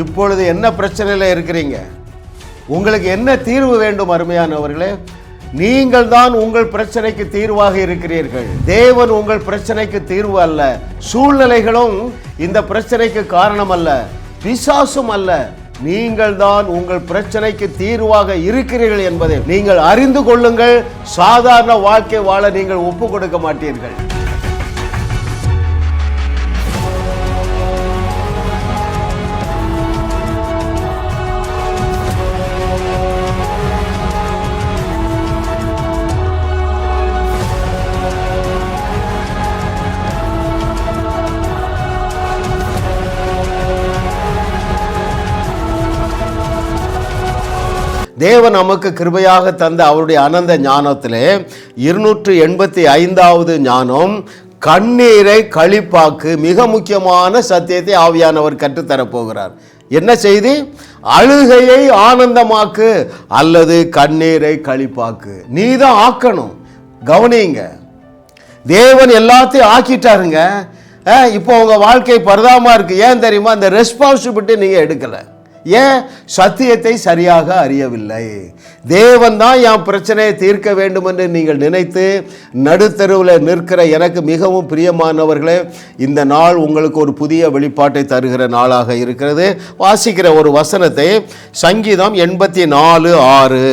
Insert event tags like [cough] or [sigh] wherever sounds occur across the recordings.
இப்பொழுது என்ன பிரச்சனையில் இருக்கிறீங்க? உங்களுக்கு என்ன தீர்வு வேண்டும் அருமையானவர்களே? நீங்கள் தான் உங்கள் பிரச்சனைக்கு தீர்வாக இருக்கிறீர்கள். தேவன் உங்கள் பிரச்சனைக்கு தீர்வு அல்ல. சூழ்நிலைகளும் இந்த பிரச்சனைக்கு காரணம் அல்ல. பிசாசும் அல்ல. நீங்கள் தான் உங்கள் பிரச்சனைக்கு தீர்வாக இருக்கிறீர்கள் என்பதை நீங்கள் அறிந்து கொள்ளுங்கள். சாதாரண வாழ்க்கை வாழ நீங்கள் ஒப்பு கொடுக்க மாட்டீர்கள். தேவன் நமக்கு கிருபையாக தந்த அவருடைய அனந்த ஞானத்திலே இருநூற்று எண்பத்தி ஐந்தாவது ஞானம் கண்ணீரை கழிப்பாக்கு மிக முக்கியமான சத்தியத்தை ஆவியானவர் கற்றுத்தரப் போகிறார் என்ன செய்தி? அழுகையை ஆனந்தமாக்கு அல்லது கண்ணீரை கழிப்பாக்கு. நீ தான் ஆக்கணும். கவனிங்க. தேவன் எல்லாத்தையும் ஆக்கிட்டாருங்க. இப்போ உங்கள் வாழ்க்கை பரிதாபமா இருக்கு. ஏன் தெரியுமா? அந்த ரெஸ்பான்சிபிலிட்டி நீங்கள் எடுக்கலை. ஏன்? சத்தியத்தை சரியாக அறியவில்லை. தேவன் தான் என் பிரச்சனையை தீர்க்க வேண்டும் என்று நீங்கள் நினைத்து நடுத்தருவில் நிற்கிற எனக்கு மிகவும் பிரியமானவர்களே இந்த நாள் உங்களுக்கு ஒரு புதிய வெளிப்பாட்டை தருகிற நாளாக இருக்கிறது. வாசிக்கிற ஒரு வசனத்தை சங்கீதம் எண்பத்தி நாலு ஆறு.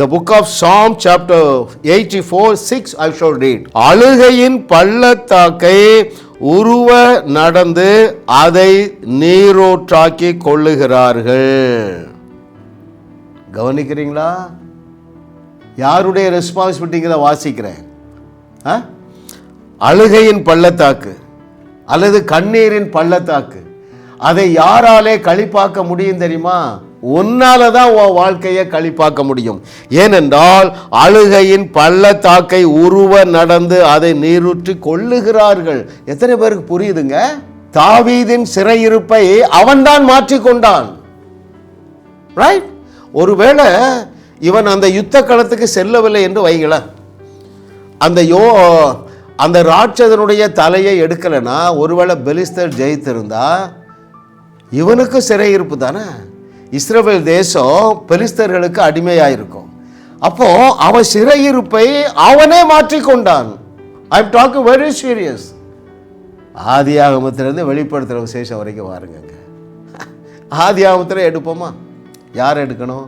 The book of Psalm chapter eighty four six I shall read அழுகையின் பள்ளத்தாக்கை உருவ நடந்து அதை நீரோற்றாக்கி கொள்ளுகிறார்கள். கவனிக்கிறீங்களா? யாருடைய ரெஸ்பான்சிபிலிட்டிங்கிறத வாசிக்கிறேன். ஆ? அழுகையின் பள்ளத்தாக்கு அல்லது கண்ணீரின் பள்ளத்தாக்கு. அதை யாராலே கழிப்பாக்க முடியும் தெரியுமா? உன்னால தான் உன் வாழ்க்கையை கழிப்பாக்க முடியும். ஏனென்றால் அழுகையின் பள்ளத்தாக்கை உருவ நடந்து அதை நீரூற்றி கொள்ளுகிறார்கள். எத்தனை பேருக்கு புரியுதுங்க? தாவீதின் சிறையிருப்பை அவன்தான் மாற்றிக்கொண்டான் ரைட் ஒருவேளை இவன் அந்த யுத்த களத்துக்கு செல்லவில்லை என்று வைங்களேன் அந்த யோ அந்த ராட்சதனுடைய தலையை எடுக்கலைன்னா ஒருவேளை பெலிஸ்தர் ஜெயித்திருந்தா இவனுக்கு சிறையிருப்பு தானே? இஸ்ரேல் தேசம் பெலிஸ்தர்களுக்கு அடிமையாயிருக்கும். அப்போ அவன் சிறையிருப்பை அவனே மாற்றிக்கொண்டான். I am talking very serious ஆதி ஆகமத்திலேருந்து வெளிப்படுத்துகிற விசேஷம் வரைக்கும் வாருங்க ஆதி ஆகமத்தில் எடுப்போமா? யார் எடுக்கணும்?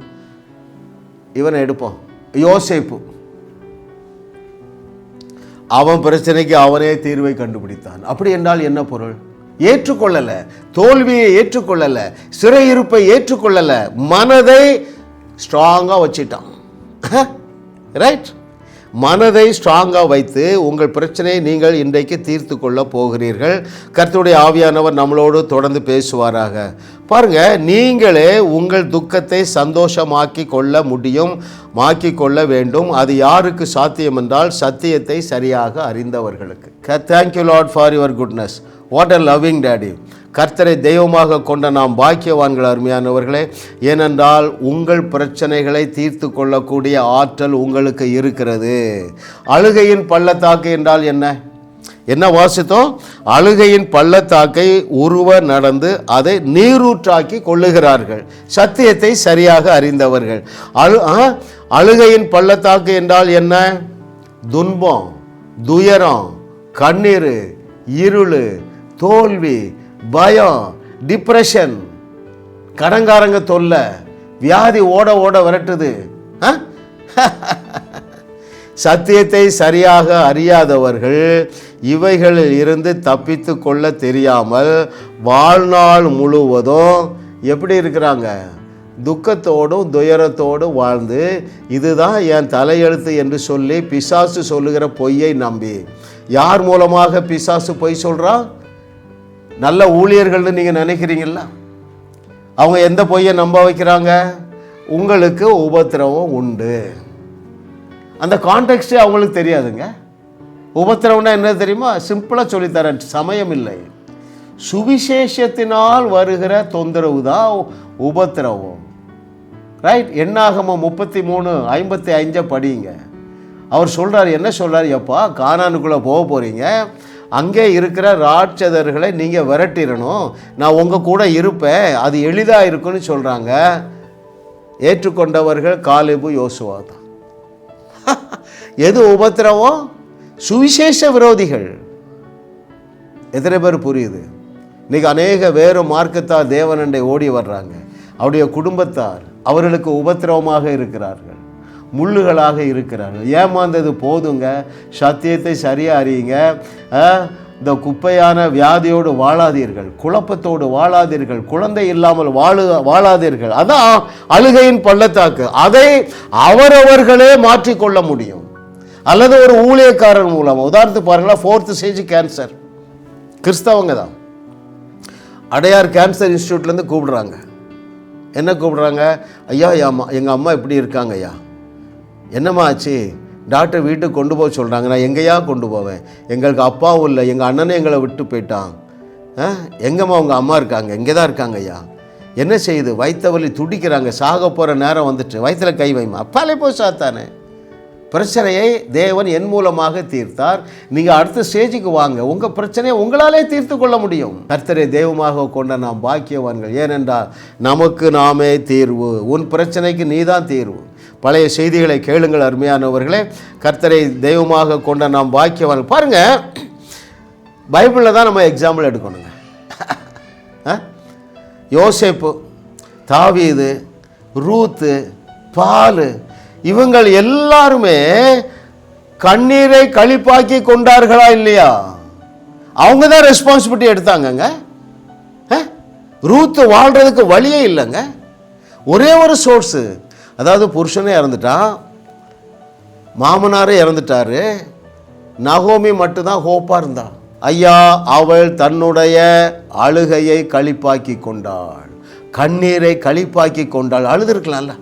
இவனை எடுப்போம். யோசிப்பு. அவன் பிரச்சனைக்கு அவனே தீர்வை கண்டுபிடித்தான். அப்படி என்றால் என்ன பொருள்? ஏற்றுக்கொள்ளலை தோல்வியை ஏற்றுக்கொள்ளலை சிறையிருப்பை ஏற்றுக்கொள்ளலை மனதை ஸ்ட்ராங்காக வச்சிட்டான். ரைட் மனதை ஸ்ட்ராங்காக வைத்து உங்கள் பிரச்சனையை நீங்கள் இன்றைக்கு தீர்த்து கொள்ள போகிறீர்கள். கர்த்தருடைய ஆவியானவர் நம்மளோடு தொடர்ந்து பேசுவாராக. பாருங்க நீங்களே உங்கள் துக்கத்தை சந்தோஷமாக்கி கொள்ள முடியும் மாக்கி கொள்ள வேண்டும். அது யாருக்கு சாத்தியம் என்றால் சத்தியத்தை சரியாக அறிந்தவர்களுக்கு. Thank you lot for your goodness what a loving daddy கர்த்தரை தெய்வமாக கொண்ட நாம் பாக்கியவான்கள் அருமையானவர்களே ஏனென்றால் உங்கள் பிரச்சனைகளை தீர்த்து கொள்ளக்கூடிய ஆற்றல் உங்களுக்கு இருக்கிறது. அழுகையின் பள்ளத்தாக்கு என்றால் என்ன? என்ன வாசித்தோம்? அழுகையின் பள்ளத்தாக்கை உருவ நடந்து அதை நீரூற்றாக்கி கொள்ளுகிறார்கள். சத்தியத்தை சரியாக அறிந்தவர்கள். அழு ஆ, அழுகையின் பள்ளத்தாக்கு என்றால் என்ன? துன்பம் துயரம் கண்ணீர் இருள் தோல்வி பயம் டிப்ரெஷன் கடங்காரங்க தொல்லை வியாதி ஓட ஓட விரட்டுது. [laughs] சத்தியத்தை சரியாக அறியாதவர்கள் இவைகளில் இருந்து தப்பித்து கொள்ள தெரியாமல் வாழ்நாள் முழுவதும் எப்படி இருக்கிறாங்க? துக்கத்தோடும் துயரத்தோடும் வாழ்ந்து இதுதான் என் தலையெழுத்து என்று சொல்லி பிசாசு சொல்லுகிற பொய்யை நம்பி. யார் மூலமாக பிசாசு பொய் சொல்கிறான் நல்ல ஊழியர்கள்னு நீங்கள் நினைக்கிறீங்களா? அவங்க எந்த பொய்யை நம்ப வைக்கிறாங்க? உங்களுக்கு உபத்திரவம் உண்டு. அந்த கான்டெக்ஸ்டே அவங்களுக்கு தெரியாதுங்க. உபத்திரவம்னா என்ன தெரியுமா? சிம்பிளாக சொல்லித்தரேன். சமயம் இல்லை. சுவிசேஷத்தினால் வருகிற தொந்தரவு தான் உபத்திரவம். ரைட் என்னாகமோ முப்பத்தி மூணு ஐம்பத்தி அஞ்சை படிங்க அவர் சொல்கிறார் என்ன சொல்கிறார் எப்பா கானானுக்குள்ளே போக போகிறீங்க அங்கே இருக்கிற ராட்சதர்களை நீங்கள் விரட்டிடணும். நான் உங்கள் கூட இருப்பேன். அது எளிதாக இருக்குன்னு சொல்கிறாங்க ஏற்றுக்கொண்டவர்கள் காலிபு யோசுவா தான். [laughs] எது உபத்திரவம்? சுவிசேஷ விரோதிகள். எத்தனை பேர் புரியுது? இன்னைக்கு அநேக வேறு மார்க்கத்தார் தேவனண்டை ஓடி வர்றாங்க. அவருடைய குடும்பத்தார் அவர்களுக்கு உபத்திரவமாக இருக்கிறார்கள். முள்ளுகளாக இருக்கிறார்கள். ஏமாந்தது போதுங்க. சத்தியத்தை சரியாக அறியுங்க. இந்த குப்பையான வியாதியோடு வாழாதீர்கள். குழப்பத்தோடு வாழாதீர்கள். குழந்தை இல்லாமல் வாழு வாழாதீர்கள். அதான் அழுகையின் பள்ளத்தாக்கு. அதை அவரவர்களே மாற்றிக்கொள்ள முடியும். அல்லது ஒரு ஊழியக்காரர் மூலம். உதாரணத்துக்கு பாருங்களா ஃபோர்த்து ஸ்டேஜ் கேன்சர் கிறிஸ்தவங்க தான். அடையார் கேன்சர் இன்ஸ்டியூட்லேருந்து கூப்பிடுறாங்க. என்ன கூப்பிடுறாங்க? ஐயா என் அம்மா எங்கள் அம்மா இப்படி இருக்காங்க ஐயா என்னம்மா ஆச்சு? டாக்டர் வீட்டுக்கு கொண்டு போக சொல்கிறாங்க நான் எங்கேயா கொண்டு போவேன்? எங்களுக்கு அப்பாவும் இல்லை. எங்கள் அண்ணனும் எங்களை விட்டு போயிட்டான். ஆ? எங்கம்மா உங்கள் அம்மா இருக்காங்க? இங்கே தான் இருக்காங்க ஐயா. என்ன செய்யுது? வயிற்று வலி துடிக்கிறாங்க. சாக போகிற நேரம் வந்துட்டு. வயிற்றுல கை வைமா அப்பாலே போய் சாத்தானே. பிரச்சனையை தேவன் என் மூலமாக தீர்த்தார். நீங்கள் அடுத்த ஸ்டேஜுக்கு வாங்க. உங்கள் பிரச்சனையை உங்களாலே தீர்த்து கொள்ள முடியும். கர்த்தரை தெய்வமாக கொண்ட நாம் பாக்கியவான்கள். ஏனென்றால் நமக்கு நாமே தீர்வு. உன் பிரச்சனைக்கு நீ தான் தீர்வு. பழைய செய்திகளை கேளுங்கள் அருமையானவர்களே. கர்த்தரை தெய்வமாக கொண்ட நாம் பாக்கியவான்கள் பாருங்கள் பைபிளில் தான் நம்ம எக்ஸாம்பிள் எடுக்கணுங்க. ஆ? யோசேப்பு தாவீது ரூத்து பால் இவங்கள் எல்லாருமே கண்ணீரை கழிப்பாக்கி கொண்டார்களா இல்லையா? அவங்க தான் ரெஸ்பான்சிபிலிட்டி எடுத்தாங்கங்க. ஆ? ரூத்து வாழ்கிறதுக்கு வழியே இல்லைங்க. ஒரே ஒரு சோர்ஸு அதாவது புருஷனே இறந்துட்டான் மாமனாரே இறந்துட்டாரு நகோமி மட்டும்தான் ஹோப்பாக இருந்தா. ஐயா அவள் தன்னுடைய அழுகையை களிப்பாக்கி கொண்டாள். கண்ணீரை களிப்பாக்கி கொண்டாள். அழுதுருக்கலாம்ல.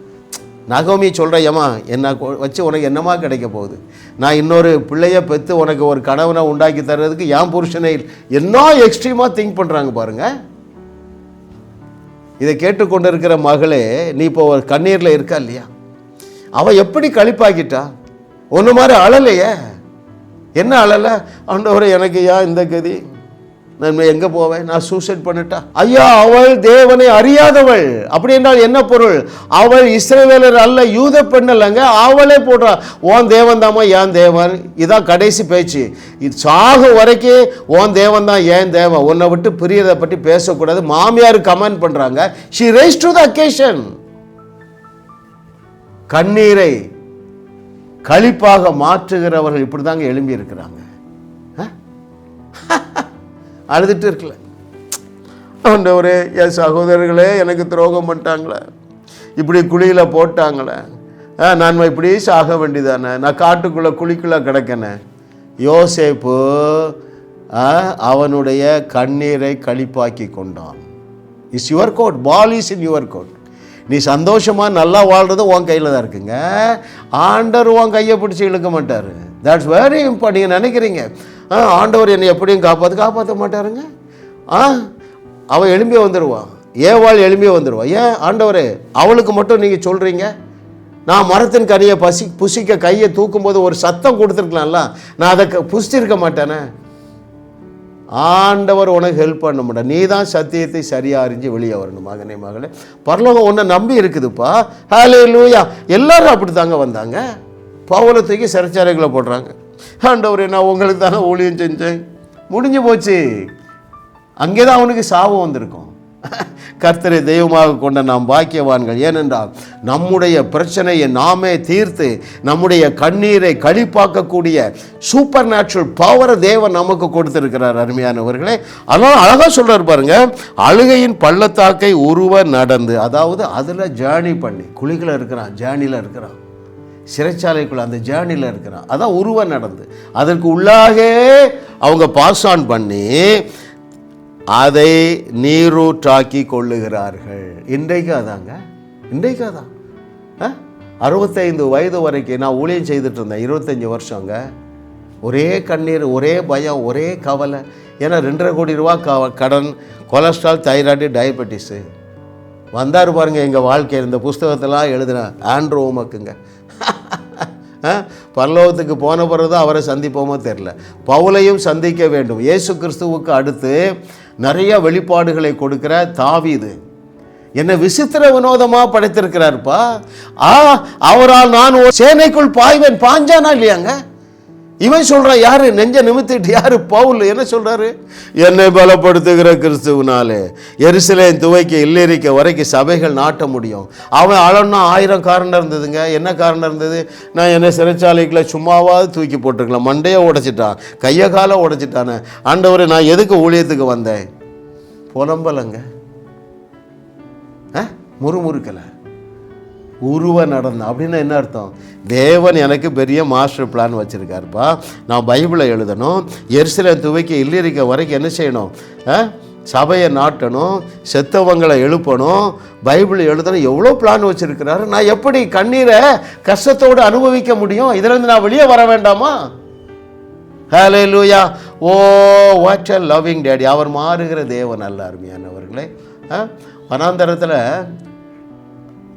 நகோமி சொல்கிற ஏமா என்ன வச்சு உனக்கு என்னமா கிடைக்க போகுது? நான் இன்னொரு பிள்ளைய பெற்று உனக்கு ஒரு கணவனை உண்டாக்கி தர்றதுக்கு என் புருஷனை என்ன எக்ஸ்ட்ரீமாக திங்க் பண்ணுறாங்க பாருங்கள் இதை கேட்டுக்கொண்டிருக்கிற மகளே நீ இப்போ ஒரு கண்ணீரில் இருக்கா இல்லையா? அவள் எப்படி கழிப்பாக்கிட்டா? ஒன்று மாதிரி அழலையே. என்ன அழலை? ஆண்டவரை எனக்கு ஏன் இந்த கதி? நான் எங்கே போவேன்? நான் சூசைட் பண்ணிட்டா. ஐயா அவள் தேவனை அறியாதவள். அப்படி என்றால் என்ன பொருள்? அவள் இஸ்ரேவேலர் அல்ல யூத பெண் அல்லங்க அவளே போடுறா. ஓன் தேவன் தாமா ஏன் தேவன்? இதான் கடைசி பேச்சு. இது சாகு வரைக்கும் ஓன் தேவன் தான் ஏன் தேவன்? உன்னை விட்டு பிரியதை பற்றி பேசக்கூடாது. மாமியார் கமெண்ட் பண்ணுறாங்க she rise to the occasion கண்ணீரை களிப்பாக மாற்றுகிறவர்கள் இப்படி தாங்க எழும்பி இருக்கிறாங்க [laughs] அழுதுட்டு இருக்கல. ஆண்டவரே என் சகோதரர்களே எனக்கு துரோகம் பண்ணிட்டாங்களே. இப்படி குழியில் போட்டாங்களே. நான் இப்படி சாக வேண்டியதானே. நான் காட்டுக்குள்ளே குழிக்குள்ளே கிடக்கனே. யோசேப்பு ஆ, அவனுடைய கண்ணீரை களிப்பாக்கி கொண்டான். Is your court ball is in your court நீ சந்தோஷமாக நல்லா வாழ்றது உன் கையில் தான் இருக்குங்க. ஆண்டர் உன் கையை பிடிச்சி இழுக்க மாட்டார். தட்ஸ் வெரி இம்பார்ட்டன் நீங்கள் நினைக்கிறீங்க. ஆண்டவர் என்னை எப்படியும் காப்பாற்று காப்பாற்ற மாட்டாருங்க. ஆ அவன் எழும்பி வந்துடுவான் ஏவாள் எழும்பி வந்துடுவான் ஏன் ஆண்டவரே அவளுக்கு மட்டும் நீங்கள் சொல்கிறீங்க நான் மரத்தின் கனியை பசி புசிக்க கையை தூக்கும்போது ஒரு சத்தம் கொடுத்துருக்கலாம்ல? நான் அதை க- புசிச்சிருக்க மாட்டேனே. ஆண்டவர் உனக்கு ஹெல்ப் பண்ண மாட்டேன் நீ தான் சத்தியத்தை சரியாக அறிஞ்சு வெளியே வரணும் மகனே மகளே. பரலோகம் உன்னை நம்பி இருக்குதுப்பா. ஹாலே லூயா எல்லாரும் அப்படி தாங்க வந்தாங்க. பவுலத்துக்கு தூக்கி சிறைச்சாலைகளை போடுறாங்க. ஆண்டவர் நான் உங்களுக்கு தானே ஊழியம் செஞ்சேன். முடிஞ்சு போச்சு. அங்கே தான் அவனுக்கு சாபம் வந்திருக்கும். கர்த்தரை தெய்வமாக கொண்ட நாம் பாக்கியவான்கள். ஏனென்றால் நம்முடைய பிரச்சனையை நாமே தீர்த்து நம்முடைய கண்ணீரை கழிப்பாக்கக்கூடிய சூப்பர் நேச்சுரல் பவரை தேவன் நமக்கு கொடுத்திருக்கிறார் அருமையானவர்களே. அதனால் அழகாக சொல்கிறார் பாருங்க அழுகையின் பள்ளத்தாக்கை உருவ நடந்து அதாவது அதில் ஜேர்னி பண்ணி குழிகளில் இருக்கிறான் ஜேர்னியில் இருக்கிறான். சிறைச்சாலைக்குள்ள அந்த ஜேர்னியில் இருக்கிறான். அதான் உருவ நடந்து. அதற்கு உள்ளாக அவங்க பாஸ் ஆன் பண்ணி அதை நீரூற்றாக்கி கொள்ளுகிறார்கள். இன்றைக்கு அதாங்க. இன்றைக்கு அதான் ஆ? அறுபத்தைந்து வயது வரைக்கும் நான் ஊழியம் செய்துட்டு இருந்தேன். இருபத்தஞ்சி வருஷங்க. ஒரே கண்ணீர் ஒரே பயம் ஒரே கவலை. ஏன்னா ரெண்டரை கோடி ரூபா க கடன் கொலஸ்ட்ரால் தைராய்டு டயபெட்டிஸு. வந்தார் பாருங்கள் எங்கள் வாழ்க்கையில். இந்த புஸ்தகத்தெல்லாம் எழுதினேன் ஆண்ட்ரோமக்குங்க பரலோகத்துக்கு போன பிறகு தான் அவரை சந்திப்போமோ தெரில பவுலையும் சந்திக்க வேண்டும். இயேசு கிறிஸ்துவுக்கு அடுத்து நிறைய வெளிப்பாடுகளை கொடுக்கிற தாவிது. என்னை விசித்திர வினோதமாக படைத்திருக்கிறாருப்பா. ஆ அவரால் நான் ஒரு சேனைக்குள் பாய்வேன். பாஞ்சானா இல்லையாங்க? இவன் சொல்றான் யாரு? நெஞ்ச நிமித்திட்டு யாரு? பவுல். என்ன சொல்றாரு? என்னை பலப்படுத்துகிற கிறிஸ்துவனாலே எருசலேம் துவைக்க இல்லறிக்க வரைக்கும் சபைகள் நாட்ட முடியும். அவன் அழன்னா ஆயிரம் காரணம் இருந்ததுங்க என்ன காரணம் இருந்தது நான் என்னை சிறைச்சாலைக்குள்ள சும்மாவாவது தூக்கி போட்டிருக்கலாம். மண்டையை உடைச்சிட்டான். கையை காலை உடைச்சிட்டானே. ஆண்டவர் நான் எதுக்கு ஊழியத்துக்கு வந்தேன்? புலம்பலைங்க. ஆ? முறுமுறுக்கலை. உருவ நடந்தான் அப்படின்னா என்ன அர்த்தம்? தேவன் எனக்கு பெரிய மாஸ்டர் பிளான் வச்சுருக்காருப்பா. நான் பைபிளை எழுதணும். எரிசில துவைக்க இல்லிருக்க வரைக்கும் என்ன செய்யணும்? ஆ? சபையை நாட்டணும். செத்தவங்களை எழுப்பணும். பைபிள் எழுதணும். எவ்வளோ பிளான் வச்சுருக்கிறாரு? நான் எப்படி கண்ணீரை கஷ்டத்தோடு அனுபவிக்க முடியும்? இதுலேருந்து நான் வெளியே வர வேண்டாமா? Hallelujah oh what a loving daddy அவர் மாறுகிற தேவன் அல்ல அருமையானவர்களே. ஆ? வனாந்தரத்தில்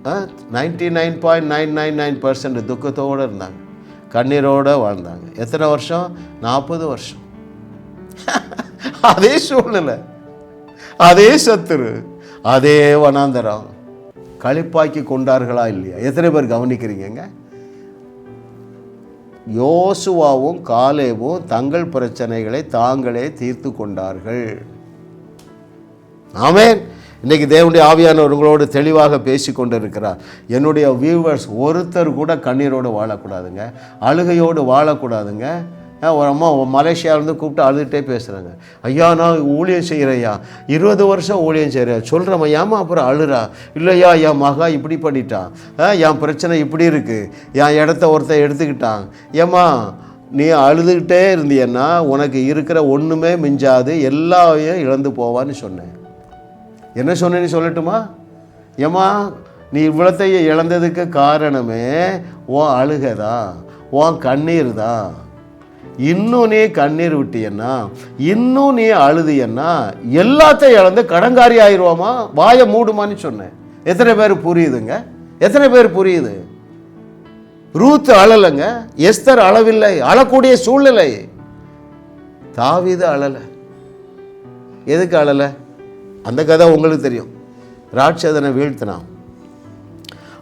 ninety nine point nine nine nine percent துக்கத்தோடு இருந்தாங்க. கண்ணீரோடு வாழ்ந்தாங்க. எத்தனை வருஷம்? நாற்பது வருஷம். [laughs] அதே சூழ்நிலை. அதே சத்துரு. அதே வனாந்தரம். களிப்பாக்கி கொண்டார்களா இல்லையா? எத்தனை பேர் கவனிக்கிறீங்கங்க? யோசுவாவும் காலேவும் தங்கள் பிரச்சனைகளை தாங்களே தீர்த்து கொண்டார்கள். ஆமேன். இன்றைக்கி தேவனுடைய ஆவியானவர் உங்களோடு தெளிவாக பேசி கொண்டு இருக்கிறார் என்னுடைய வியூவர்ஸ் ஒருத்தர் கூட கண்ணீரோடு வாழக்கூடாதுங்க. அழுகையோடு வாழக்கூடாதுங்க. ஒரு அம்மா மலேசியாவிலேருந்து கூப்பிட்டு அழுதுகிட்டே பேசுகிறாங்க ஐயா நான் ஊழியம் செய்கிறேன் ஐயா இருபது வருஷம் ஊழியம் செய்கிறேன் சொல்கிறேன் ஏமா அப்புறம் அழுறா? இல்லையா என் மகா இப்படி பண்ணிட்டான். என் பிரச்சனை இப்படி இருக்குது என் இடத்த ஒருத்தன் எடுத்துக்கிட்டான். ஏம்மா நீ அழுதுகிட்டே இருந்தியன்னா உனக்கு இருக்கிற ஒன்றுமே மிஞ்சாது. எல்லாவையும் இழந்து போவான்னு சொன்னேன். என்ன சொன்னேன்னு சொல்லட்டுமா? ஏம்மா நீ இவ்வளத்தையும் இழந்ததுக்கு காரணமே உன் அழுகை தான் உன் கண்ணீர் தான் இன்னும் நீ கண்ணீர் விட்டியன்னா இன்னும் நீ அழுதியன்னா எல்லாத்தையும் இழந்து கடங்காரி ஆயிடுவோமா வாயை மூடுமான்னு சொன்னேன். எத்தனை பேர் புரியுதுங்க? எத்தனை பேர் புரியுது? ரூத் அழலைங்க எஸ்தர் அளவில்லை அழக்கூடிய சூழ்நிலை. தாவீது அழலை. எதுக்கு அழலை? அந்த கதை உங்களுக்கு தெரியும். ராட்சதனை வீழ்த்தினான்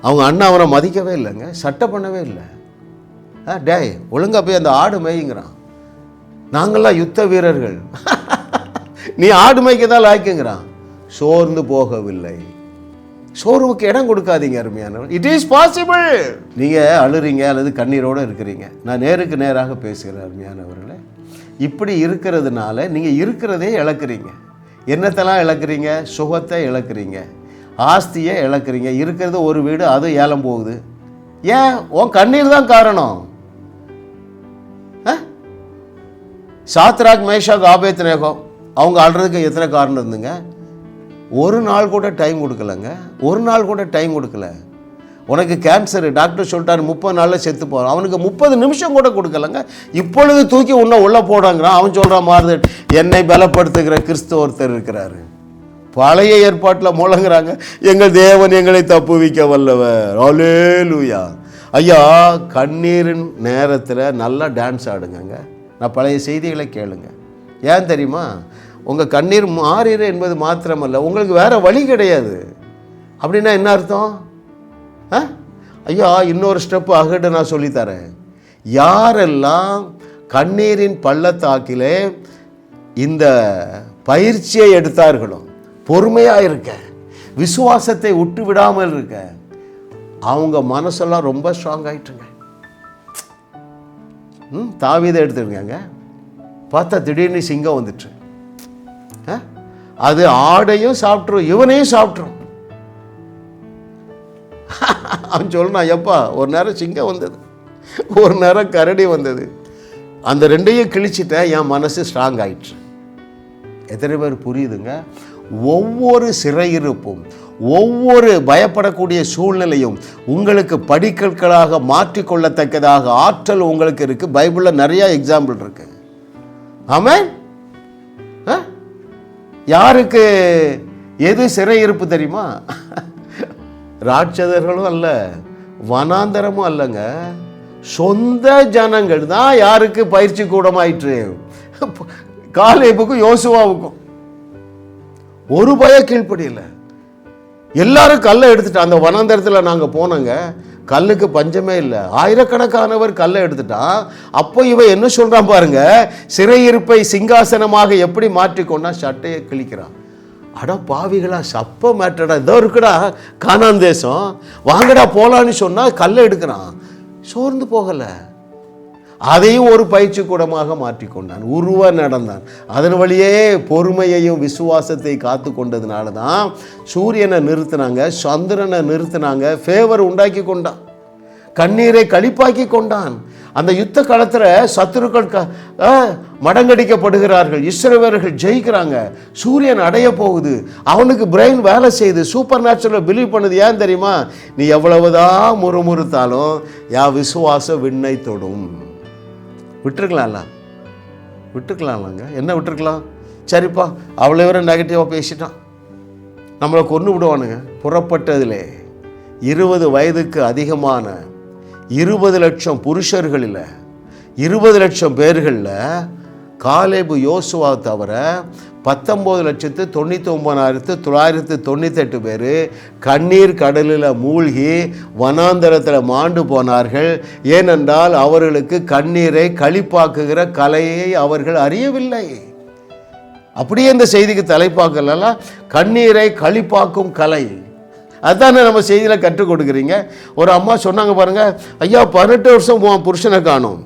அவங்க அண்ணன் அவனை மதிக்கவே இல்லைங்க. சட்டை பண்ணவே இல்லை. ஆ டேய் ஒழுங்காக போய் அந்த ஆடு மேய்ங்கிறான். நாங்கள்லாம் யுத்த வீரர்கள். [laughs] நீ ஆடு மேய்க்க தான் லாய்க்குங்கிறான். சோர்ந்து போகவில்லை. சோர்வுக்கு இடம் கொடுக்காதீங்க அருமையானவர். இட் இஸ் பாசிபிள் நீங்கள் அழுறீங்க அல்லது கண்ணீரோடு இருக்கிறீங்க. நான் நேருக்கு நேராக பேசுகிறேன் அருமையானவர்களே. இப்படி இருக்கிறதுனால நீங்கள் இருக்கிறதே இழக்கிறீங்க. என்னத்தெல்லாம் இழக்கிறீங்க? சுகத்தை இழக்கிறீங்க. ஆஸ்தியை இழக்கிறீங்க. இருக்கிறது ஒரு வீடு அது ஏலம் போகுது. ஏன்? உன் கண்ணீர் தான் காரணம். ஆ? சாத்ராக் மேஷாக் ஆபேத் நேகம் அவங்க அழுறதுக்கு எத்தனை காரணம் இருந்துங்க? ஒரு நாள் கூட டைம் கொடுக்கலங்க. ஒரு நாள் கூட டைம் கொடுக்கல. உனக்கு கேன்சர் டாக்டர் சொல்லிட்டாரு முப்பது நாளில் செத்து போகிறான் அவனுக்கு முப்பது நிமிஷம் கூட கொடுக்கலங்க. இப்பொழுது தூக்கி உன்னை உள்ளே போடாங்கிறான் அவன் சொல்கிறான் மாதிரி என்னை பலப்படுத்துகிற கிறிஸ்துவ ஒருத்தர் இருக்கிறாரு. பழைய ஏற்பாட்டில் முழங்குறாங்க. எங்கள் தேவன் எங்களை தப்புவிக்க வல்லவர். அலேலூயா ஐயா கண்ணீரின் நேரத்தில் நல்லா டான்ஸ் ஆடுங்கங்க. நான் பழைய செய்திகளை கேளுங்க. ஏன் தெரியுமா? உங்கள் கண்ணீர் மாறிடு என்பது மாத்திரமல்ல உங்களுக்கு வேறு வழி கிடையாது. அப்படின்னா என்ன அர்த்தம்? ஐயா இன்னொரு ஸ்டெப்பு அகட்டு நான் சொல்லித்தரேன். யாரெல்லாம் கண்ணீரின் பள்ளத்தாக்கிலே இந்த பயிற்சியை எடுத்தார்களோ பொறுமையாக இருக்க விசுவாசத்தை விட்டு விடாமல் இருக்க அவங்க மனசெல்லாம் ரொம்ப ஸ்ட்ராங் ஆயிட்டுங்க. ம் தாவீதை எடுத்துருங்க பார்த்தா திடீர்னு சிங்கம் வந்துட்டு. ஆ? அது ஆடையும் சாப்பிட்ரும் இவனையும் சாப்பிட்ரும் அவன் சொல்லணும் எப்பா ஒரு நேரம் சிங்கம் வந்தது. ஒரு நேரம் கரடி வந்தது. அந்த ரெண்டையும் கிழிச்சிட்டேன் என் மனசு ஸ்ட்ராங் ஆயிடுச்சு எத்தனை பேர் புரியுதுங்க? ஒவ்வொரு சிறையிருப்பும் ஒவ்வொரு பயப்படக்கூடிய சூழ்நிலையும் உங்களுக்கு படிக்கற்களாக மாற்றிக்கொள்ளத்தக்கதாக ஆற்றல் உங்களுக்கு இருக்குது பைபிளில் நிறையா எக்ஸாம்பிள் இருக்கு. ஆமாம் ஆ? யாருக்கு எது சிறையிருப்பு தெரியுமா? ராட்சதர்களும் அல்ல வனாந்தரமும் அல்லங்க. சொந்த ஜனங்கள் தான் யாருக்கு பயிற்சி கூடமாயிற்று? காலேபுக்கும் யோசுவாவுக்கும். ஒரு பய கீழ்ப்படியில எல்லாரும் கல்லை எடுத்துட்டா அந்த வனாந்தரத்தில் நாங்கள் போனோங்க கல்லுக்கு பஞ்சமே இல்லை. ஆயிரக்கணக்கானவர் கல்லை எடுத்துட்டான் அப்போ இவன் என்ன சொல்கிறான் பாருங்க சிறையிருப்பை சிங்காசனமாக எப்படி மாற்றிக்கொண்டா சட்டையை கிழிக்கிறான். அடா பாவிகளா சப்ப மேட்டடா இதோ இருக்குடா காணான் தேசம். வாங்கடா போகலான்னு சொன்னால் கல்லை எடுக்கிறான். சோர்ந்து போகலை. அதையும் ஒரு பயிற்சி கூடமாக மாற்றிக்கொண்டான் உருவ நடந்தான். அதன் வழியே பொறுமையையும் விசுவாசத்தை காத்து கொண்டதுனால தான் சூரியனை நிறுத்தினாங்க சந்திரனை நிறுத்தினாங்க ஃபேவர் உண்டாக்கி கொண்டான். கண்ணீரை கழிப்பாக்கி கொண்டான். அந்த யுத்த காலத்தில் சத்துருக்கள் க ஆ, மடங்கடிக்கப்படுகிறார்கள். இஸ்ரவேலர்கள் ஜெயிக்கிறாங்க. சூரியன் அடைய போகுது. அவனுக்கு பிரெயின் வேலை செய்யுது. சூப்பர் நேச்சுரல் பிலீவ் பண்ணுது. ஏன் தெரியுமா? நீ எவ்வளவுதான் முறுமுறுத்தாலும் யா விசுவாச விண்ணை தொடும். விட்டுருக்கலாம்ல? விட்டுருக்கலாம்லங்க என்ன விட்டுருக்கலாம்? சரிப்பா. அவ்வளோ வரை நெகட்டிவாக பேசிட்டான். நம்மளை கொன்று விடுவானுங்க. புறப்பட்டதிலே இருபது வயதுக்கு அதிகமான இருபது லட்சம் புருஷர்களில் இருபது லட்சம் பேர்களில் காலேபு யோசுவா தவிர பத்தொம்போது லட்சத்து தொண்ணூற்றி ஒம்பதாயிரத்து தொள்ளாயிரத்து தொண்ணூத்தெட்டு பேர் கண்ணீர் கடலில் மூழ்கி வனாந்தரத்தில் மாண்டு போனார்கள். ஏனென்றால் அவர்களுக்கு கண்ணீரை களிப்பாக்குகிற கலையை அவர்கள் அறியவில்லை. அப்படியே இந்த செய்திக்கு தலைப்பாக்கலாம் கண்ணீரை களிப்பாக்கும் கலை. அதானே நம்ம செய்தியில் கற்றுக் கொடுக்குறீங்க? ஒரு அம்மா சொன்னாங்க பாருங்க ஐயா பதினெட்டு வருஷம் உன் புருஷனை காணும்.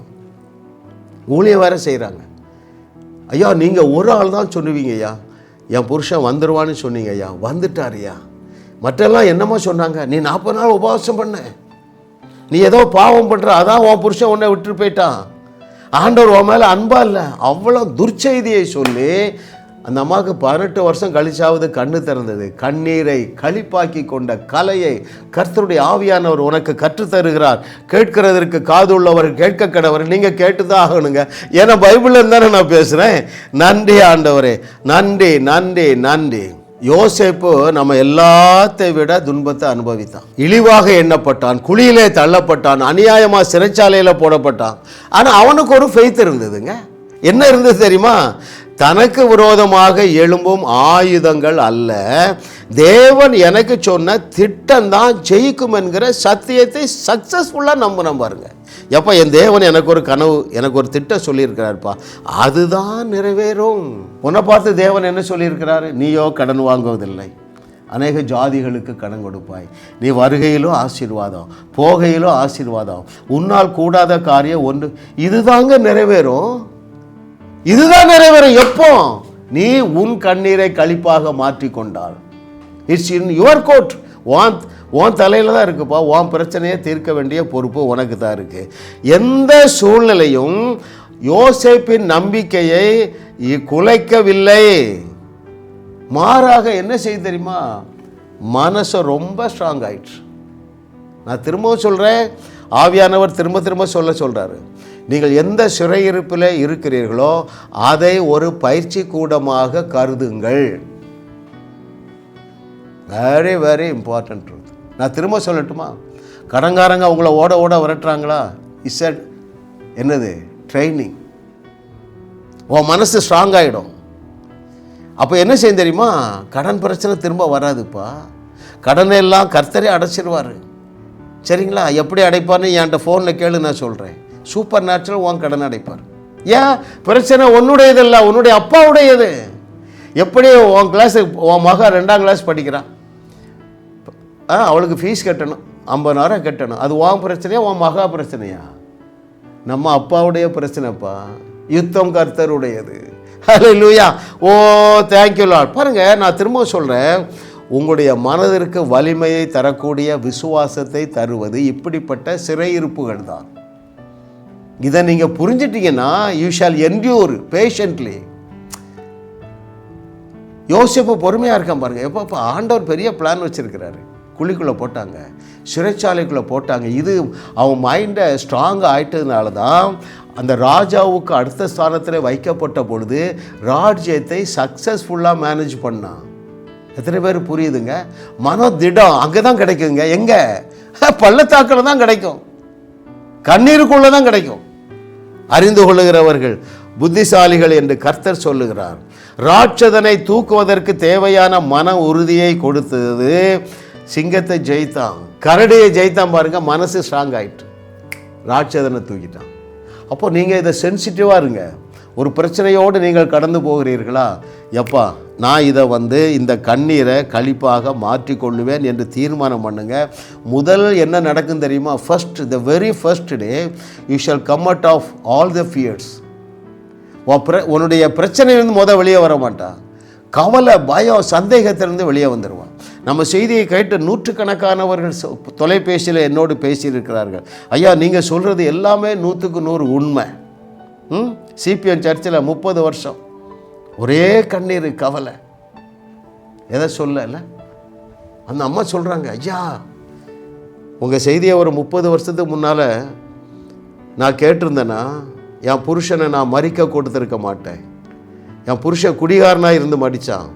ஊழியம் வேற செய்கிறாங்க ஐயா நீங்கள் ஒரு ஆள் தான் சொல்லுவீங்க ஐயா. என் புருஷன் வந்துடுவான்னு சொன்னீங்க ஐயா. வந்துட்டார் ஐயா. மற்றெல்லாம் என்னம்மா சொன்னாங்க? நீ நாற்பது நாள் உபவாசம் பண்ண. நீ ஏதோ பாவம் பண்ணுற அதான் உன் புருஷன் உன்னை விட்டு போயிட்டான். ஆண்டவர் உன் மேலே அன்பா இல்லை. அவ்வளோ துர்ச்செய்தியை சொல்லி அந்த அம்மாவுக்கு பதினெட்டு வருஷம் கழிச்சாவது கண்ணு திறந்தது. கண்ணீரை களிப்பாக்கி கொண்ட கலையை கர்த்தருடைய ஆவியானவர் உனக்கு கற்றுத் தருகிறார். கேட்கிறதற்கு காது உள்ளவர் கேட்க கடவர் நீங்கள் கேட்டு தான் ஆகணுங்க. ஏன்னா பைபிளில் தானே நான் பேசுகிறேன் நன்றி ஆண்டவரே. நன்றி நன்றி நன்றி. யோசேப்பு நம்ம எல்லாத்தை விட துன்பத்தை அனுபவித்தான். இழிவாக எண்ணப்பட்டான் குழியிலே தள்ளப்பட்டான் அநியாயமாக சிறைச்சாலையில் போடப்பட்டான். ஆனால் அவனுக்கு ஒரு ஃபெய்த் இருந்ததுங்க. என்ன இருந்தது தெரியுமா? தனக்கு விரோதமாக எழும்பும் ஆயுதங்கள் அல்ல. தேவன் எனக்கு சொன்ன திட்டம் தான் ஜெயிக்கும் என்கிற சத்தியத்தை சக்ஸஸ்ஃபுல்லாக நம்பின பாருங்க. எப்போ என் தேவன் எனக்கு ஒரு கனவு எனக்கு ஒரு திட்டம் சொல்லியிருக்கிறாருப்பா. அதுதான் நிறைவேறும். உன்னை பார்த்து தேவன் என்ன சொல்லியிருக்கிறாரு? நீயோ கடன் வாங்குவதில்லை. அநேக ஜாதிகளுக்கு கடன் கொடுப்பாய். நீ வருகையிலும் ஆசீர்வாதம் போகையிலும் ஆசீர்வாதம். உன்னால் கூடாத காரியம் ஒன்று. இதுதாங்க நிறைவேறும். இதுதான் நிறைவேறும் எப்போ? நீ உன் கண்ணீரை கழிப்பாக மாற்றிக்கொண்டால் இட்ஸ் இன் யுவர் கோட் வான் உன் தலையில் தான் இருக்குப்பா. உன் பிரச்சனையை தீர்க்க வேண்டிய பொறுப்பு உனக்கு தான் இருக்குது எந்த சூழ்நிலையும் யோசேப்பின் நம்பிக்கையை குலைக்கவில்லை. மாறாக என்ன செய்ய தெரியுமா? மனசை ரொம்ப ஸ்ட்ராங் ஆயிடுச்சு. நான் திரும்பவும் சொல்கிறேன் ஆவியானவர் திரும்ப திரும்ப சொல்ல சொல்கிறாரு நீங்கள் எந்த சிறையிருப்பில் இருக்கிறீர்களோ அதை ஒரு பயிற்சி கூடமாக கருதுங்கள். வெரி வெரி இம்பார்ட்டன்ட் ட்ரூத் நான் திரும்ப சொல்லட்டுமா? கடங்காரங்க அவங்கள ஓட ஓட விரட்டுறாங்களா? இஸ் என்னது? ட்ரைனிங் உன் மனசு ஸ்ட்ராங் ஆகிடும் அப்போ என்ன செய்ய தெரியுமா? கடன் பிரச்சனை திரும்ப வராதுப்பா. கடனை எல்லாம் கர்த்தரே அடைச்சிருவார். சரிங்களா? எப்படி அடைப்பார்னு என்கிட்ட ஃபோனில் கேளு நான் சொல்கிறேன் சூப்பர் நேச்சுரல் உன் கடன் அடைப்பார். ஏன்? பிரச்சனை உன்னுடையதல்ல உன்னுடைய அப்பாவுடையது. எப்படி உன் கிளாஸு உன் மகன் ரெண்டாம் கிளாஸ் படிக்கிறான்? ஆ அவளுக்கு ஃபீஸ் கட்டணும். ஐம்பதாயிரம் கட்டணும். அது உன் பிரச்சனையா உன் மகா பிரச்சனையா? நம்ம அப்பாவுடைய பிரச்சனைப்பா. யுத்தம் கர்த்தருடையது. ஹalleluya ஓ தேங்க்யூ லார்ட் பாருங்கள் நான் திரும்ப சொல்கிறேன் உங்களுடைய மனதிற்கு வலிமையை தரக்கூடிய விசுவாசத்தை தருவது இப்படிப்பட்ட சிறையிருப்புகள் தான் இதை நீங்கள் புரிஞ்சிட்டீங்கன்னா யூ ஷால் என்டியூர் பேஷண்ட்லி யோசிப்பு பொறுமையாக இருக்கான் பாருங்கள் எப்போ இப்போ ஆண்டவர் பெரிய பிளான் வச்சுருக்கிறாரு. குழிக்குள்ளே போட்டாங்க சிறைச்சாலைக்குள்ளே போட்டாங்க. இது அவன் மைண்டை ஸ்ட்ராங்காக ஆயிட்டதுனால தான் அந்த ராஜாவுக்கு அடுத்த ஸ்தானத்தில் வைக்கப்பட்ட பொழுது ராஜ்யத்தை சக்ஸஸ்ஃபுல்லாக மேனேஜ் பண்ணான். எத்தனை பேர் புரியுதுங்க? மன திடம் அங்கே தான் கிடைக்குங்க. எங்கே? பள்ளத்தாக்கில் தான் கிடைக்கும். கண்ணீருக்குள்ளே தான் கிடைக்கும். அறிந்து கொள்ளுகிறவர்கள் புத்திசாலிகள் என்று கர்த்தர் சொல்லுகிறார். ராட்சதனை தூக்குவதற்கு தேவையான மன உறுதியை கொடுத்தது சிங்கத்தை ஜெயித்தான். கரடியை ஜெயித்தான் பாருங்க மனசு ஸ்ட்ராங் ஆயிட்டு ராட்சதனை தூக்கிட்டான். அப்போ நீங்கள் இதை சென்சிட்டிவாக இருங்க. ஒரு பிரச்சனையோடு நீங்கள் கடந்து போகிறீர்களா? எப்பா நான் இதை வந்து இந்த கண்ணீரை கழிப்பாக மாற்றிக்கொள்ளுவேன் என்று தீர்மானம் பண்ணுங்க. முதல் என்ன நடக்கும் தெரியுமா? First the very first day you shall come out of all the fears உன்னுடைய பிரச்சனையிலிருந்து மொதல் வெளியே வர மாட்டான். கவலை பயம் சந்தேகத்திலிருந்து வெளியே வந்துடுவான் நம்ம செய்தியை கேட்டு நூற்றுக்கணக்கானவர்கள் சொ- தொலைபேசியில் என்னோடு பேசியிருக்கிறார்கள். ஐயா நீங்கள் சொல்கிறது எல்லாமே நூற்றுக்கு நூறு உண்மை. ம்? சிபிஎம் சர்ச்சில் முப்பது வருஷம். ஒரே கண்ணீர் கவலை. எதை சொல்லல? அந்த அம்மா சொல்கிறாங்க ஐயா உங்கள் செய்தியை ஒரு முப்பது வருஷத்துக்கு முன்னால் நான் கேட்டிருந்தேன்னா என் புருஷனை நான் மறிக்க கொடுத்துருக்க மாட்டேன். என் புருஷன் குடிகாரனாக இருந்து மடித்தான்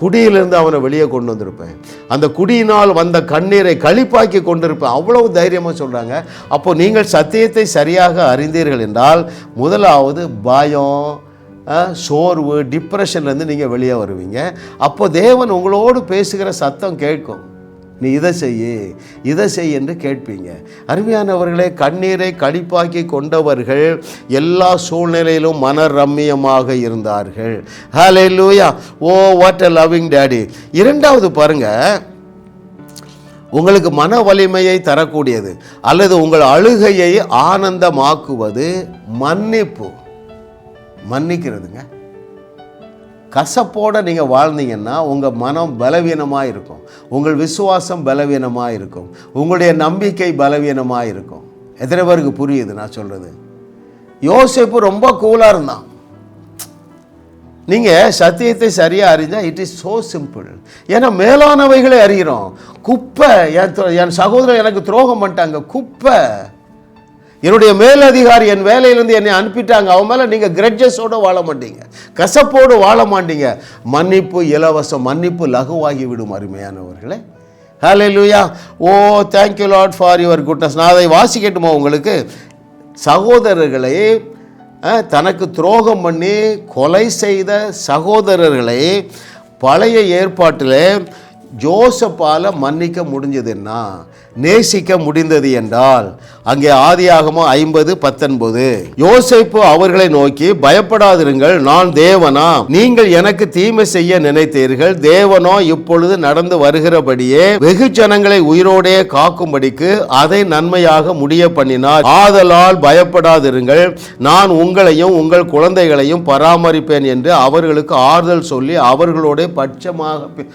குடியிலிருந்து அவனை வெளியே கொண்டு வந்திருப்பேன். அந்த குடியினால் வந்த கண்ணீரை கழிப்பாக்கி கொண்டிருப்பேன். அவ்வளவு தைரியமாக சொல்கிறாங்க அப்போது நீங்கள் சத்தியத்தை சரியாக அறிந்தீர்கள் என்றால் முதலாவது பயம் சோர்வு டிப்ரெஷன்லேருந்து நீங்கள் வெளியே வருவீங்க. அப்போ தேவன் உங்களோடு பேசுகிற சத்தம் கேட்கும். நீ இதை செய் இதை செய் என்று கேட்பீங்க. அருமையானவர்களே கண்ணீரை கடிப்பாக்கி கொண்டவர்கள் எல்லா சூழ்நிலையிலும் மன ரம்மியமாக இருந்தார்கள். Hallelujah oh what a loving daddy இரண்டாவது பாருங்கள் உங்களுக்கு மன வலிமையை தரக்கூடியது அல்லது உங்கள் அழுகையை ஆனந்தமாக்குவது மன்னிப்பு. மன்னிக்கிறதுங்க. கசப்போடு நீங்கள் வாழ்ந்தீங்கன்னா உங்கள் மனம் பலவீனமாக இருக்கும். உங்கள் விசுவாசம் பலவீனமாக இருக்கும். உங்களுடைய நம்பிக்கை பலவீனமாக இருக்கும். எத்தனை பேருக்கு புரியுது நான் சொல்கிறது யோசிப்பு ரொம்ப கூலாக இருந்தான். நீங்கள் சத்தியத்தை சரியாக அறிஞ்சால் இட் இஸ் ஸோ சிம்பிள் ஏன்னா மேலானவைகளை அறிகிறோம். குப்பை என் என் சகோதரர் எனக்கு துரோகம் பண்ணிட்டாங்க. குப்பை. என்னுடைய மேலதிகாரி என் வேலையிலேருந்து என்னை அனுப்பிட்டாங்க. அவன் மேலே நீங்கள் கிரட்ஜஸோடு வாழ மாட்டீங்க. கசப்போடு வாழ மாட்டீங்க. மன்னிப்பு இலவசம் மன்னிப்பு லகுவாகி விடும் அருமையானவர்களே. லூயா ஓ thank you lot for your goodness நான் அதை வாசிக்கட்டுமா உங்களுக்கு? சகோதரர்களை தனக்கு துரோகம் பண்ணி கொலை செய்த சகோதரர்களை பழைய ஏற்பாட்டில் ஜோசப்பால் மன்னிக்க முடிஞ்சதுன்னா நேசிக்க முடிந்தது என்றால் அங்கே ஆதியாகமோ ஐம்பது பத்தொன்பது. யோசிப்பு அவர்களை நோக்கி பயப்படாதிருங்கள் நான் தேவனா? நீங்கள் எனக்கு தீமை செய்ய நினைத்தீர்கள். தேவனோ இப்பொழுது நடந்து வருகிறபடியே வெகு ஜனங்களை உயிரோடே காக்கும்படிக்கு அதை நன்மையாக முடிய பண்ணினார் ஆதலால் பயப்படாதிருங்கள். நான் உங்களையும் உங்கள் குழந்தைகளையும் பராமரிப்பேன் என்று அவர்களுக்கு ஆறுதல் சொல்லி அவர்களோட பட்சமாக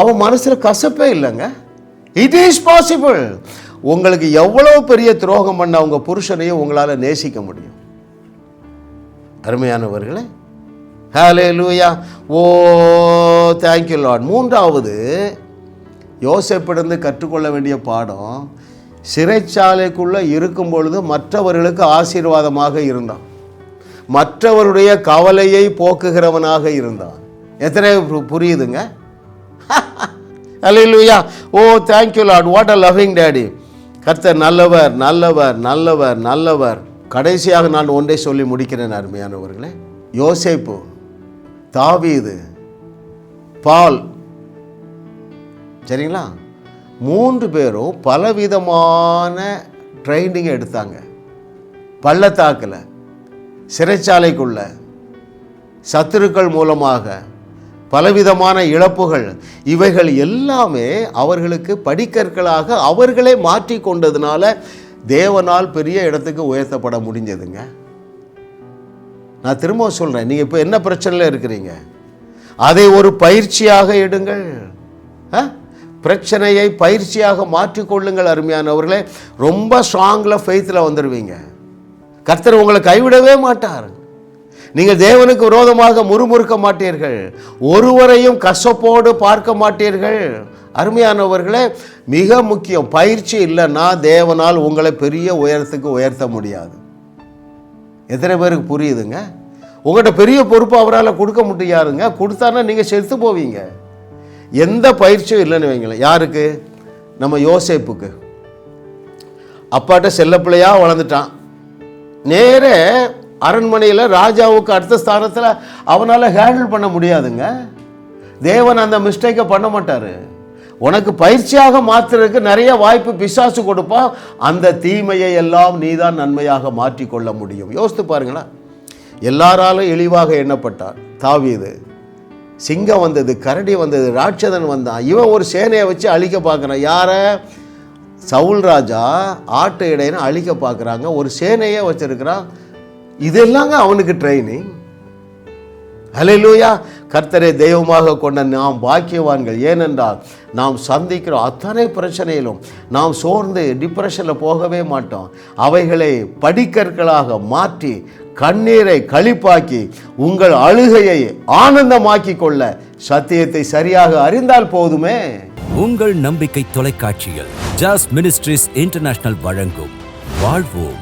அவன் மனசில் கசப்பே இல்லைங்க. இட் இஸ் பாசிபிள் உங்களுக்கு எவ்வளவு பெரிய துரோகம் பண்ண உங்கள் புருஷனையும் உங்களால் நேசிக்க முடியும். அருமையானவர்களே hallelujah oh thank you Lord மூன்றாவது யோசிப்பிடந்து கற்றுக்கொள்ள வேண்டிய பாடம் சிறைச்சாலைக்குள்ளே இருக்கும் பொழுது மற்றவர்களுக்கு ஆசீர்வாதமாக இருந்தான். மற்றவருடைய கவலையை போக்குகிறவனாக இருந்தான். எத்தனை பு- புரியுதுங்க? [laughs] Alleluia oh thank you lot what a loving daddy கர்த்தர் நல்லவர் நல்லவர் நல்லவர் நல்லவர். கடைசியாக நான் ஒன்றை சொல்லி முடிக்கிறேன் அருமையானவர்களே. யோசேப்பு தாவீது பால். சரிங்களா? மூன்று பேரும் பலவிதமான ட்ரைனிங் எடுத்தாங்க. பள்ளத்தாக்கில் சிறைச்சாலைக்குள்ள சத்துருக்கள் மூலமாக. பலவிதமான இழப்புகள். இவைகள் எல்லாமே அவர்களுக்கு படிக்கற்களாக அவர்களே மாற்றி கொண்டதுனால தேவனால் பெரிய இடத்துக்கு உயர்த்தப்பட முடிஞ்சதுங்க. நான் திரும்ப சொல்கிறேன் நீங்கள் இப்போ என்ன பிரச்சனையில் இருக்கிறீங்க? அதை ஒரு பயிற்சியாக எடுங்கள். ஆ? பிரச்சனையை பயிற்சியாக மாற்றிக்கொள்ளுங்கள் அருமையானவர்களே. ரொம்ப ஸ்ட்ராங்கில் ஃபெய்த்தில் வந்துடுவீங்க கர்த்தர் உங்களை கைவிடவே மாட்டார். நீங்கள் தேவனுக்கு விரோதமாக முறுமுறுக்க மாட்டீர்கள். ஒருவரையும் கசப்போடு பார்க்க மாட்டீர்கள். அருமையானவர்களே மிக முக்கியம் பயிற்சி இல்லைன்னா தேவனால் உங்களை பெரிய உயரத்துக்கு உயர்த்த முடியாது. எத்தனை பேருக்கு புரியுதுங்க? உங்கள்கிட்ட பெரிய பொறுப்பு அவரால் கொடுக்க முடியாதுங்க. கொடுத்தாருன்னா நீங்கள் செத்து போவீங்க. எந்த பயிற்சியும் இல்லைன்னு வைங்களேன். யாருக்கு? நம்ம யோசேப்புக்கு. அப்பாட்ட செல்லப்பிள்ளையா வளர்ந்துட்டான். நேர அரண்மனையில் ராஜாவுக்கு அடுத்த ஸ்தானத்தில் அவனால் ஹேண்டில் பண்ண முடியாதுங்க. தேவன் அந்த மிஸ்டேக்கை பண்ண மாட்டார். உனக்கு பயிற்சியாக மாற்றுறதுக்கு நிறைய வாய்ப்பு பிசாசு கொடுப்பான் அந்த தீமையை எல்லாம் நீதான் நன்மையாக மாற்றிக்கொள்ள முடியும். யோசித்து பாருங்களேன். எல்லாராலும் இழிவாக எண்ணப்பட்டார் தாவியது. சிங்கம் வந்தது கரடி வந்தது ராட்சதன் வந்தான். இவன் ஒரு சேனையை வச்சு அழிக்க பார்க்குறான். யாரை? சவுல் ராஜா ஆட்டு இடையின அழிக்க பார்க்குறாங்க. ஒரு சேனையே வச்சுருக்கிறான். இதெல்லாங்க அவனுக்கு ட்ரைனிங் அலையிலூயா கர்த்தரை தெய்வமாக கொண்ட நாம் பாக்கியவான்கள். ஏனென்றால் நாம் சந்திக்கிற அத்தனை பிரச்சனையிலும் நாம் சோர்ந்து டிப்ரெஷனில் போகவே மாட்டோம். அவைகளை படிக்கற்களாக மாற்றி கண்ணீரை களிப்பாக்கி உங்கள் அழுகையை ஆனந்தமாக்கி கொள்ள சத்தியத்தை சரியாக அறிந்தால் போதுமே. உங்கள் நம்பிக்கை தொலைக்காட்சியில் ஜாஸ் மினிஸ்ட்ரிஸ் இன்டர்நேஷனல் வழங்கும் வாழ்வோம்.